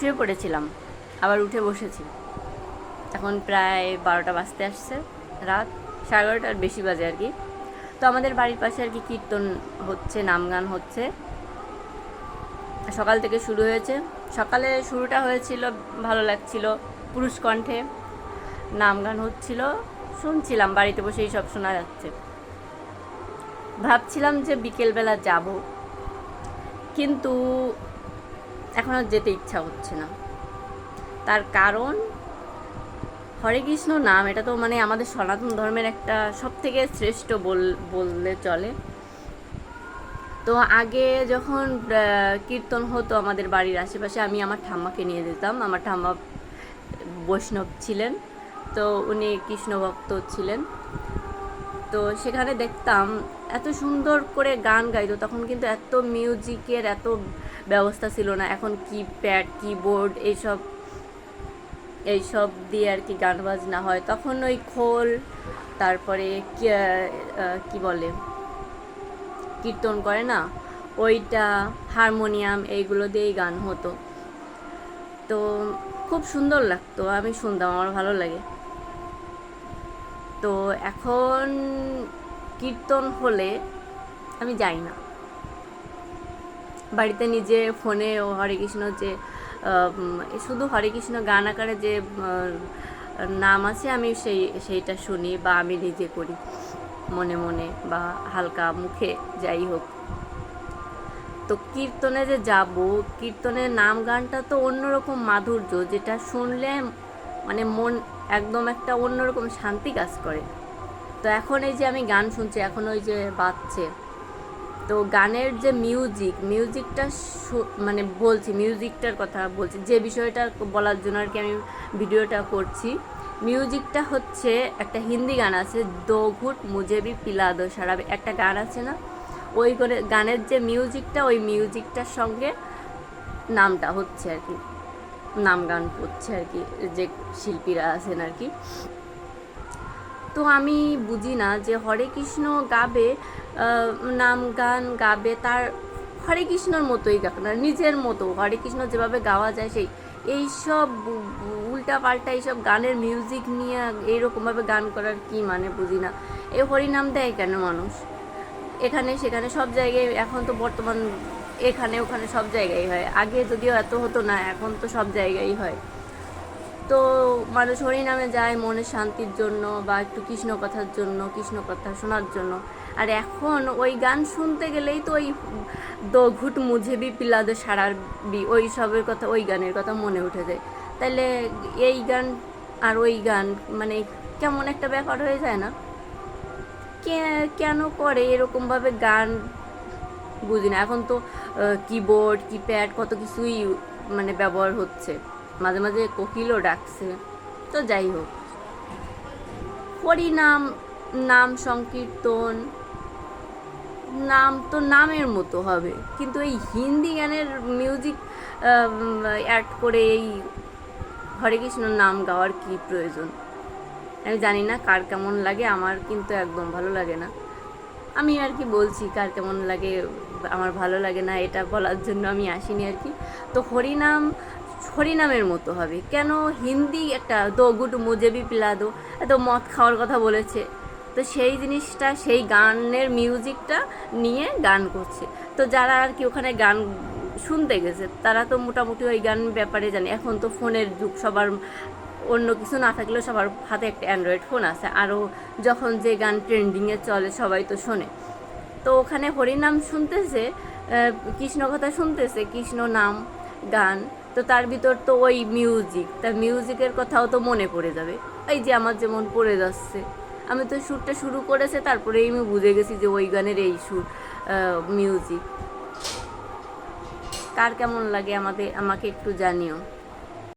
শুয়ে পড়েছিলাম। আবার উঠে বসেছি। এখন প্রায় বারোটা বাজতে আসছে, রাত সাড়ে বারোটার বেশি বাজে আর কি। তো আমাদের বাড়ির পাশে আর কি কীর্তন হচ্ছে, নাম গান হচ্ছে। সকাল থেকে শুরু হয়েছে। সকালে শুরুটা হয়েছিল, ভালো লাগছিল। পুরুষ কণ্ঠে নাম গান হচ্ছিল, শুনছিলাম, বাড়িতে বসেই সব শোনা যাচ্ছে। ভাবছিলাম যে বিকেলবেলা যাব। কিন্তু এখন আর যেতে ইচ্ছা হচ্ছে না। তার কারণ, হরে কৃষ্ণ নাম, এটা তো মানে আমাদের সনাতন ধর্মের একটা সব থেকে শ্রেষ্ঠ বল, বললে চলে। তো আগে যখন কীর্তন হতো আমাদের বাড়ির আশেপাশে, আমি আমার ঠাম্মাকে নিয়ে যেতাম। আমার ঠাম্মা বৈষ্ণব ছিলেন, তো উনি কৃষ্ণ ভক্ত ছিলেন। তো সেখানে দেখতাম, এত সুন্দর করে গান গাইতো, তখন কিন্তু এত মিউজিকের, এত ব্যবস্থা ছিল না। এখন কিপ্যাড কিবোর্ড এইসব এইসব দিয়ে আর কি গান বাজনা হয়। তখন ওই খোল, তারপরে কি বলে? কীর্তন করে না? ওইটা হারমোনিয়াম এইগুলো দিয়েই গান হতো। তো খুব সুন্দর লাগতো, আমি শুনতাম, আমার ভালো লাগে। তো এখন কীর্তন হলে আমি যাই না। বাড়িতে নিজে ফোনে হরে কৃষ্ণ যে শুধু হরে কৃষ্ণ গান আকারে যে নাম আছে, আমি সেই, সেইটা শুনি বা আমি নিজে করি। মনে মনে বা হালকা মুখে যাই হোক। তো কীর্তনে যে যাব কীর্তনের নাম গানটা তো অন্যরকম মাধুর্য, যেটা শুনলে মানে মন একদম একটা অন্যরকম শান্তি কাজ করে। তো এখন এই যে আমি গান শুনছি, এখন ওই যে বাজছে। তো গানের যে মিউজিক মিউজিকটা মানে বলছি মিউজিকটার কথা বলছি, যে বিষয়টা বলার জন্য আর কি আমি ভিডিওটা করছি মিউজিকটা হচ্ছে একটা হিন্দি গান আছে দো ঘুট মুজেবি পিলাদো সারাবে, একটা গান আছে না? ওই করে গানের যে মিউজিকটা ওই মিউজিকটার সঙ্গে নামটা হচ্ছে আর কি, নাম গান করছে আর কি, যে শিল্পীরা আছেন আর কি। তো আমি বুঝি না যে হরে কৃষ্ণ গাবে নাম গান গাবে, তার হরে কৃষ্ণর মতোই গাক না নিজের মতো। হরে কৃষ্ণ যেভাবে গাওয়া যায় সেই এইসব উল্টা পাল্টা এইসব গানের মিউজিক নিয়ে এইরকমভাবে গান করার কি মানে বুঝি না। এ হরিনাম দেয় কেন মানুষ? এখানে, সেখানে সব জায়গায়, এখন তো বর্তমান এখানে, ওখানে সব জায়গায় হয়। আগে যদিও এত হতো না, এখন তো সব জায়গায় হয়। তো মানুষ হরিনামে যায় মনের শান্তির জন্য বা একটু কৃষ্ণ কথার জন্য কৃষ্ণ কথা শোনার জন্য। আর এখন ওই গান শুনতে গেলেই তো ওই দো ঘুট মুঝেবি পিলাদ সারার বি ওই সবের কথা, ওই গানের কথা মনে উঠে যায়। তাহলে এই গান আর ওই গান মানে কেমন একটা ব্যাপার হয়ে যায় না? কেন করে এরকমভাবে গান বুঝি না। এখন তো কিবোর্ড কিপ্যাড কত কিছুই মানে ব্যবহার হচ্ছে। মাঝে মাঝে কোকিলও ডাকছে। তো যাই হোক। হরিনাম নাম সংকীর্তন, নাম তো নামের মতো হবে। কিন্তু এই হিন্দি গানের মিউজিক অ্যাড করে এই হরে কৃষ্ণ নাম গাওয়ার কি প্রয়োজন? আমি জানি না কার কেমন লাগে, আমার কিন্তু একদম ভালো লাগে না। আমি আর কি বলছি, কার কেমন লাগে, আমার ভালো লাগে না, এটা বলার জন্য আমি আসিনি আর কি। তো হরিনাম হরিনামের মতো হবে। কেন? হিন্দি একটা দো গুটু মুজেবি পিলাদো, এত মদ খাওয়ার কথা বলেছে। তো সেই জিনিসটা, সেই গানের মিউজিকটা নিয়ে গান করছে। তো যারা আর কি ওখানে গান শুনতে গেছে, তারা তো মোটামুটি ওই গান ব্যাপারে জানে। এখন তো ফোনের যুগ, সবার অন্য কিছু না থাকলেও সবার হাতে একটা অ্যান্ড্রয়েড ফোন আছে। আরও যখন যে গান ট্রেন্ডিংয়ে চলে, সবাই তো শোনে। তো ওখানে হরিনাম শুনতেছে কৃষ্ণ কথা শুনতেছে, কৃষ্ণ নাম, গান। তো তার ভিতর তো ওই মিউজিক তা মিউজিকের কথাও তো মনে পড়ে যাবে। এই যে আমার যেমন পড়ে যাচ্ছে। আমি তো সুরটা শুরু করেছে, তারপরেই আমি বুঝে গেছি যে ওই গানের এই সুর মিউজিক কার কেমন লাগে আমাদের, আমাকে একটু জানিও।